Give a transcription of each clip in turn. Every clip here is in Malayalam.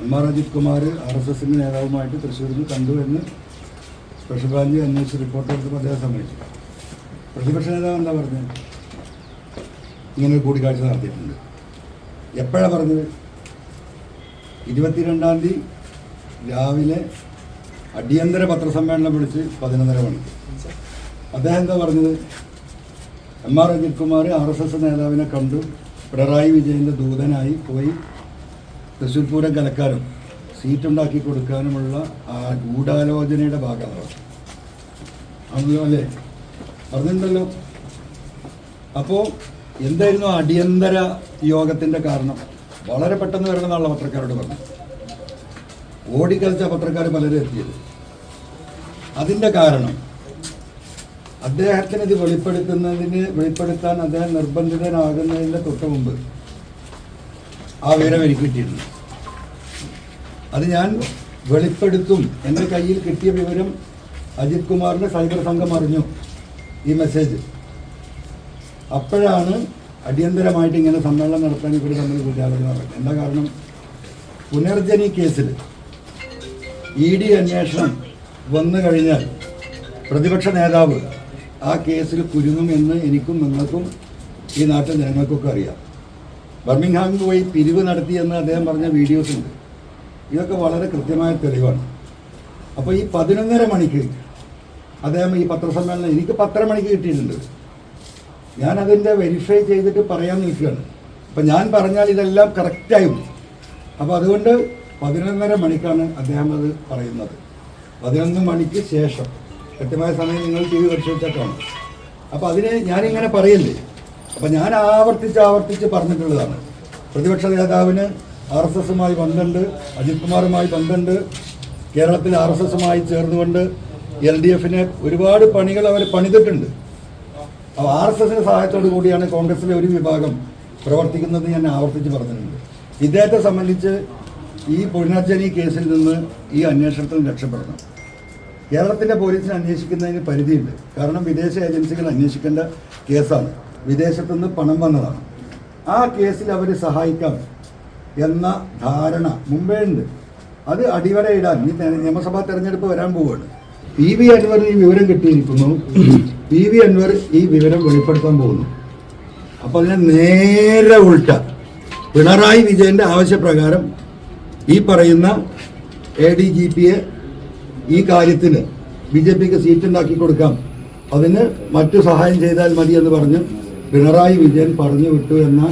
M R Ajith Kumar R S എസിന്റെ നേതാവുമായിട്ട് തൃശ്ശൂരിൽ കണ്ടു എന്ന് സ്പെഷ്യൽ ബ്രാഞ്ച് അന്വേഷിച്ച് റിപ്പോർട്ട് എടുത്തപ്പോൾ അദ്ദേഹം സമ്മതിച്ചു. പ്രതിപക്ഷ നേതാവ് എന്താ പറഞ്ഞത്? ഇങ്ങനെ കൂടിക്കാഴ്ച നടത്തിയിട്ടുണ്ട്. എപ്പോഴാണ് പറഞ്ഞത്? ഇരുപത്തിരണ്ടാം തീയതി രാവിലെ അടിയന്തര പത്രസമ്മേളനം വിളിച്ച് പതിനൊന്നര മണിക്ക് അദ്ദേഹം എന്താ പറഞ്ഞത്? M R Ajith Kumar R S S നേതാവിനെ കണ്ടു. പിണറായി വിജയന്റെ ദൂതനായി പോയി തൃശ്ശൂർ പൂരം കലക്കാനും സീറ്റുണ്ടാക്കി കൊടുക്കാനുമുള്ള ആ ഗൂഢാലോചനയുടെ ഭാഗമാണ്. ആണല്ലോ അല്ലേ? പറഞ്ഞിട്ടുണ്ടല്ലോ. അപ്പോൾ എന്തായിരുന്നു അടിയന്തര യോഗത്തിന്റെ കാരണം? വളരെ പെട്ടെന്ന് വരണമെന്നാണല്ലോ പത്രക്കാരോട് പറഞ്ഞു. ഓടിക്കളിച്ച പത്രക്കാർ പലരും എത്തിയത്. അതിന്റെ കാരണം അദ്ദേഹത്തിന് ഇത് വെളിപ്പെടുത്തുന്നതിന് വെളിപ്പെടുത്താൻ അദ്ദേഹം നിർബന്ധിതനാകുന്നതിന്റെ തൊട്ട് മുമ്പ് ആ വിവരം എനിക്ക് കിട്ടിയിരുന്നു അത് ഞാൻ വെളിപ്പെടുത്തും എന്റെ കയ്യിൽ കിട്ടിയ വിവരം അജിത് കുമാറിന്റെ സൈബർ സംഘം അറിഞ്ഞു ഈ മെസ്സേജ് അപ്പോഴാണ് അടിയന്തരമായിട്ട് ഇങ്ങനെ സമ്മേളനം നടത്താൻ ഇവർ തമ്മിൽ കൂട്ടാലോചന നടക്കുന്നത്. എന്താ കാരണം? പുനർജനി കേസിൽ ഇ ഡി അന്വേഷണം വന്നു കഴിഞ്ഞാൽ പ്രതിപക്ഷ നേതാവ് ആ കേസിൽ കുരുങ്ങുമെന്ന് എനിക്കും നിങ്ങൾക്കും ഈ നാട്ടിൽ ജനങ്ങൾക്കൊക്കെ അറിയാം. ബർമിംഗ്ഹാമിൽ പോയി പിരിവ് നടത്തിയെന്ന് അദ്ദേഹം പറഞ്ഞ വീഡിയോസ് ഉണ്ട്. ഇതൊക്കെ വളരെ കൃത്യമായ തെളിവാണ്. അപ്പോൾ ഈ പതിനൊന്നര മണിക്ക് അദ്ദേഹം ഈ പത്രസമ്മേളനം എനിക്ക് പത്തര മണിക്ക് കിട്ടിയിട്ടുണ്ട്. ഞാൻ അതിന്റെ വെരിഫൈ ചെയ്തിട്ട് പറയാൻ നിൽക്കുകയാണ്. അപ്പം ഞാൻ പറഞ്ഞാൽ ഇതെല്ലാം കറക്റ്റായും അപ്പോൾ അതുകൊണ്ട് പതിനൊന്നര മണിക്കാണ് അദ്ദേഹം അത് പറയുന്നത്. പതിനൊന്ന് മണിക്ക് ശേഷം. കൃത്യമായ സമയം നിങ്ങൾ ടി വി പരിശോധിച്ചിട്ടാണ് അപ്പോൾ അതിന് ഞാനിങ്ങനെ പറയല്ലേ? അപ്പം ഞാൻ ആവർത്തിച്ച് ആവർത്തിച്ച് പറഞ്ഞിട്ടുള്ളതാണ്. പ്രതിപക്ഷ നേതാവിന് ആർ എസ് എസുമായി ബന്ധമുണ്ട് അജിത് കുമാറുമായി ബന്ധമുണ്ട് കേരളത്തിൽ ആർ എസ് എസുമായി ചേർന്നുകൊണ്ട് എൽ ഡി എഫിന് ഒരുപാട് പണികൾ അവർ പണിതിട്ടുണ്ട്. അപ്പോൾ ആർ എസ് എസിന്റെ സഹായത്തോടു കൂടിയാണ് കോൺഗ്രസിലെ ഒരു വിഭാഗം പ്രവർത്തിക്കുന്നത് ഞാൻ ആവർത്തിച്ച് പറഞ്ഞിട്ടുണ്ട്. ഇദ്ദേഹത്തെ സംബന്ധിച്ച് ഈ പുനർജനി കേസിൽ നിന്ന് ഈ അന്വേഷണത്തിൽ രക്ഷപ്പെടണം. കേരളത്തിലെ പോലീസിനെ അന്വേഷിക്കുന്നതിന് പരിധിയുണ്ട്. കാരണം വിദേശ ഏജൻസികൾ അന്വേഷിക്കേണ്ട കേസാണ്. വിദേശത്തു നിന്ന് പണം വന്നതാണ്. ആ കേസിൽ അവർ സഹായിക്കാം എന്ന ധാരണ മുമ്പേ ഉണ്ട് അത് അടിവരയിടാൻ ഈ നിയമസഭാ തെരഞ്ഞെടുപ്പ് വരാൻ പോവുകയാണ്. പി വി അൻവർ ഈ വിവരം കിട്ടിയിരിക്കുന്നു. പി വി അൻവർ ഈ വിവരം വെളിപ്പെടുത്താൻ പോകുന്നു. അപ്പോൾ അതിനെ നേരെ ഉൾട്ട പിണറായി വിജയന്റെ ആവശ്യപ്രകാരം ഈ പറയുന്ന എ ഡി ജി പിയെ ഈ കാര്യത്തിന് ബി ജെ പിക്ക് സീറ്റ് ഉണ്ടാക്കി കൊടുക്കാം. അതിന് മറ്റു സഹായം ചെയ്താൽ മതി എന്ന് പറഞ്ഞ് പിണറായി വിജയൻ പറഞ്ഞു വിട്ടു എന്ന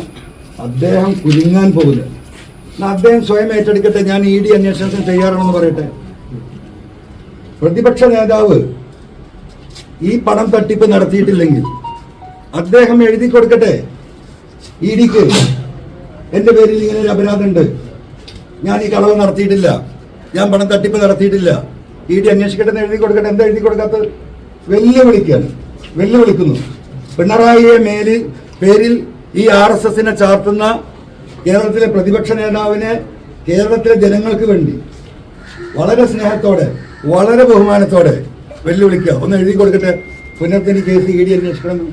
അദ്ദേഹം കുലുങ്ങാൻ പോകില്ല. അദ്ദേഹം സ്വയം ഏറ്റെടുക്കട്ടെ ഞാൻ ഇ ഡി അന്വേഷണത്തിന് തയ്യാറാണെന്ന് പറയട്ടെ. പ്രതിപക്ഷ നേതാവ് ഈ പണം തട്ടിപ്പ് നടത്തിയിട്ടില്ലെങ്കിൽ അദ്ദേഹം എഴുതി കൊടുക്കട്ടെ. ഇ ഡിക്ക് എന്റെ പേരിൽ ഇങ്ങനെ ഒരു അപരാധമുണ്ട് ഞാൻ ഈ കളവ് നടത്തിയിട്ടില്ല. ഞാൻ പണം തട്ടിപ്പ് നടത്തിയിട്ടില്ല. ഇ ഡി അന്വേഷിക്കട്ടെ എന്ന് എഴുതി കൊടുക്കട്ടെ. എന്താ എഴുതി കൊടുക്കാത്തത്? വെല്ലുവിളിക്കാണ് വെല്ലുവിളിക്കുന്നു. പിണറായിയെ മേലിൽ പേരിൽ ഈ ആർ എസ് എസിനെ ചാർത്തുന്ന കേരളത്തിലെ പ്രതിപക്ഷ നേതാവിനെ കേരളത്തിലെ ജനങ്ങൾക്ക് വേണ്ടി വളരെ സ്നേഹത്തോടെ വളരെ ബഹുമാനത്തോടെ വെല്ലുവിളിക്കുക ഒന്ന് എഴുതി കൊടുക്കട്ടെ പുനർജനി കേസ് ഇ ഡി അന്വേഷിക്കണം എന്ന്.